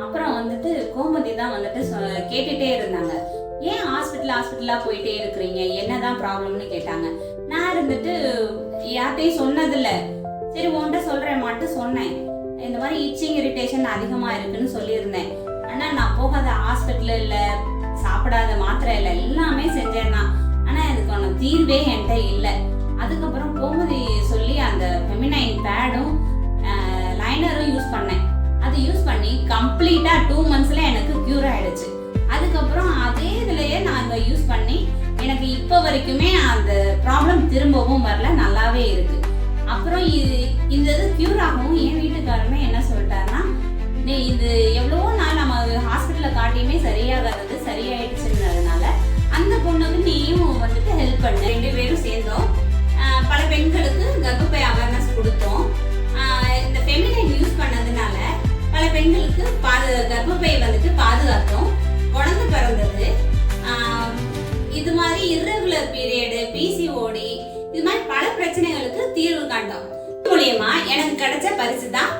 அப்புறம் வந்துட்டு கோமதி தான் வந்துட்டு சொ- கேட்டுட்டே இருந்தாங்க. ஏன் ஹாஸ்பிட்டல் ஹாஸ்பிட்டலாக போயிட்டே இருக்கிறீங்க? என்னதான் ப்ராப்ளம்னு கேட்டாங்க. நான் இருந்துட்டு யார்கிட்டையும் சொன்னதில்ல. சரி உன்கிட்ட சொல்றேன் மட்டும் சொன்னேன். இந்த மாதிரி இச்சிங் இரிட்டேஷன் அதிகமாக இருக்குன்னு சொல்லியிருந்தேன். ஆனால் நான் போகாத ஹாஸ்பிட்டல் இல்லை சாப்பிடாத மாத்திரை இல்லை எல்லாமே செஞ்சேன் தான் ஆனால் இதுக்கான தீர்வே என்கிட்ட இல்லை. அதுக்கப்புறம் கோமதி சொல்லி அந்த ஃபெமினைன் பேடும் டூ மந்த்ஸ்ல எனக்கு கியூர் ஆயிடுச்சு. அதுக்கப்புறம் அதே இதுலயே நான் யூஸ் பண்ணி எனக்கு இப்போ வரைக்குமே அந்த ப்ராப்ளம் திரும்பவும் வரல நல்லாவே இருக்கு. அப்புறம் இது இந்த இது கியூர் ஆகவும் என் வீட்டுக்காரமே என்ன சொல்லிட்டாருன்னா நீ இது எவ்வளவோ நாள் நம்ம ஹாஸ்பிட்டலில் காட்டியுமே சரியாகாதது சரியாயிடுச்சுன்றதுனால அந்த பொண்ணுக்கு நீயும் வந்துட்டு ஹெல்ப் பண்ணு. இது மாதிரி irregular பீரியடு பிசிஓடி இது மாதிரி பல பிரச்சனைகளுக்கு தீர்வு காண்டோம் மூலியமா எனக்கு கிடைச்ச பரிசு தான்